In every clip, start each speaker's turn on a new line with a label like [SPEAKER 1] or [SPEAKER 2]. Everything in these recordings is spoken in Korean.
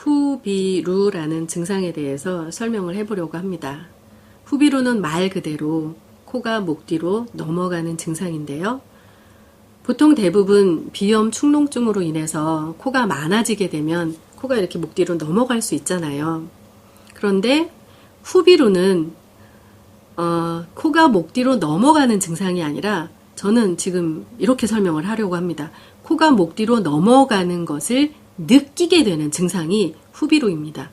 [SPEAKER 1] 후비루라는 증상에 대해서 설명을 해보려고 합니다. 후비루는 말 그대로 코가 목 뒤로 넘어가는 증상인데요. 보통 대부분 비염 축농증으로 인해서 코가 많아지게 되면 코가 이렇게 목 뒤로 넘어갈 수 있잖아요. 그런데 후비루는 어, 코가 목 뒤로 넘어가는 증상이 아니라 저는 지금 이렇게 설명을 하려고 합니다. 코가 목 뒤로 넘어가는 것을 느끼게 되는 증상이 후비루입니다.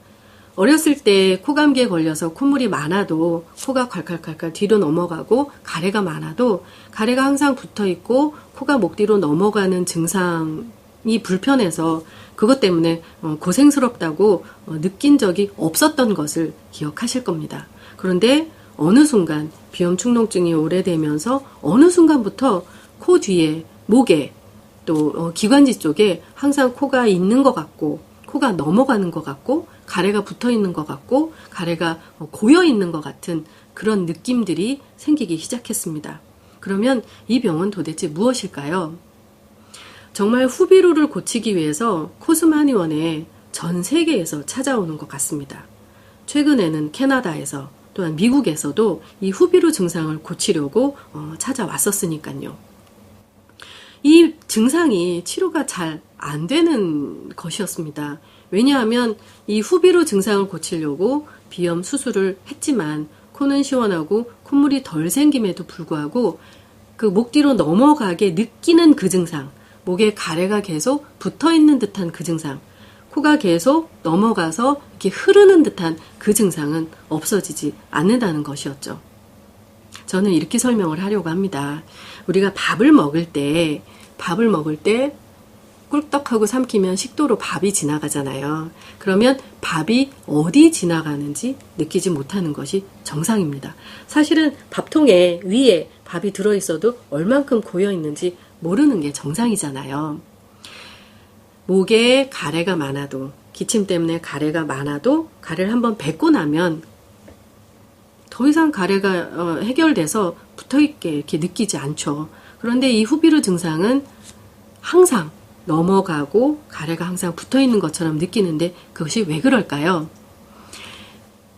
[SPEAKER 1] 어렸을 때 코감기에 걸려서 콧물이 많아도 코가 콸콸콸콸 뒤로 넘어가고 가래가 많아도 가래가 항상 붙어 있고 코가 목 뒤로 넘어가는 증상이 불편해서 그것 때문에 어, 고생스럽다고 어, 느낀 적이 없었던 것을 기억하실 겁니다. 그런데 어느 순간 비염 축농증이 오래되면서 어느 순간부터 코 뒤에 목에 또 어, 기관지 쪽에 항상 코가 있는 것 같고 코가 넘어가는 것 같고 가래가 붙어 있는 것 같고 가래가 고여 있는 것 같은 그런 느낌들이 생기기 시작했습니다. 그러면 이 병은 도대체 무엇일까요? 정말 후비루를 고치기 위해서 코스마니원에 전 세계에서 찾아오는 것 같습니다. 최근에는 캐나다에서 또한 미국에서도 이 후비루 증상을 고치려고 어, 찾아왔었으니까요. 이 증상이 치료가 잘 안 되는 것이었습니다. 왜냐하면 이 후비루 증상을 고치려고 비염 수술을 했지만 코는 시원하고 콧물이 덜 생김에도 불구하고 그 목 뒤로 넘어가게 느끼는 그 증상, 목에 가래가 계속 붙어 있는 듯한 그 증상, 코가 계속 넘어가서 이렇게 흐르는 듯한 그 증상은 없어지지 않는다는 것이었죠. 저는 이렇게 설명을 하려고 합니다. 우리가 밥을 먹을 때, 밥을 먹을 때 꿀떡하고 삼키면 식도로 밥이 지나가잖아요. 그러면 밥이 어디 지나가는지 느끼지 못하는 것이 정상입니다. 사실은 밥통에 위에 밥이 들어있어도 얼만큼 고여 있는지 모르는 게 정상이잖아요. 목에 가래가 많아도 기침 때문에 가래가 많아도 가래를 한번 뱉고 나면 더 이상 가래가 어, 해결돼서 붙어있게 이렇게 느끼지 않죠. 그런데 이 후비루 증상은 항상 넘어가고 가래가 항상 붙어 있는 것처럼 느끼는데 그것이 왜 그럴까요?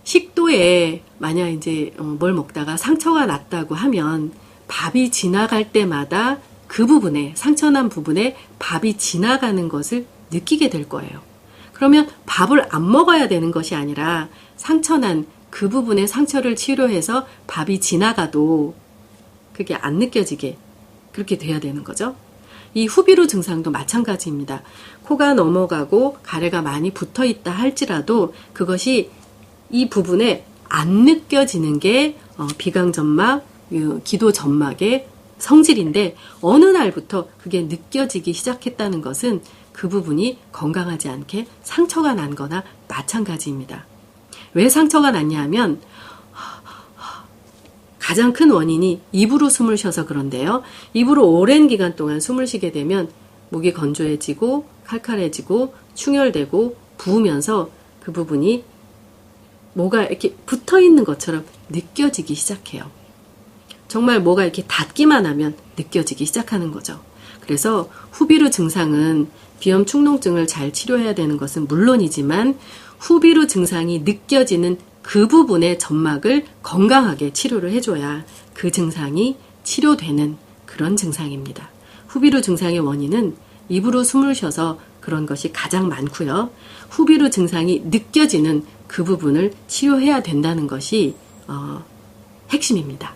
[SPEAKER 1] 식도에 만약 이제 어, 뭘 먹다가 상처가 났다고 하면 밥이 지나갈 때마다 그 부분에 상처난 부분에 밥이 지나가는 것을 느끼게 될 거예요. 그러면 밥을 안 먹어야 되는 것이 아니라 상처난 그 부분에 상처를 치료해서 밥이 지나가도 그게 안 느껴지게 그렇게 돼야 되는 거죠. 이 후비루 증상도 마찬가지입니다. 코가 넘어가고 가래가 많이 붙어 있다 할지라도 그것이 이 부분에 안 느껴지는 게 어, 비강 점막, 기도 점막의 성질인데 어느 날부터 그게 느껴지기 시작했다는 것은 그 부분이 건강하지 않게 상처가 난 거나 마찬가지입니다. 왜 상처가 났냐 하면 가장 큰 원인이 입으로 숨을 쉬어서 그런데요. 입으로 오랜 기간 동안 숨을 쉬게 되면 목이 건조해지고 칼칼해지고 충혈되고 부으면서 그 부분이 뭐가 이렇게 붙어 있는 것처럼 느껴지기 시작해요. 정말 뭐가 이렇게 닿기만 하면 느껴지기 시작하는 거죠. 그래서 후비루 증상은 비염 축농증을 잘 치료해야 되는 것은 물론이지만 후비루 증상이 느껴지는 그 부분의 점막을 건강하게 치료를 해줘야 그 증상이 치료되는 그런 증상입니다. 후비루 증상의 원인은 입으로 숨을 쉬어서 그런 것이 가장 많고요. 후비루 증상이 느껴지는 그 부분을 치료해야 된다는 것이 어, 핵심입니다.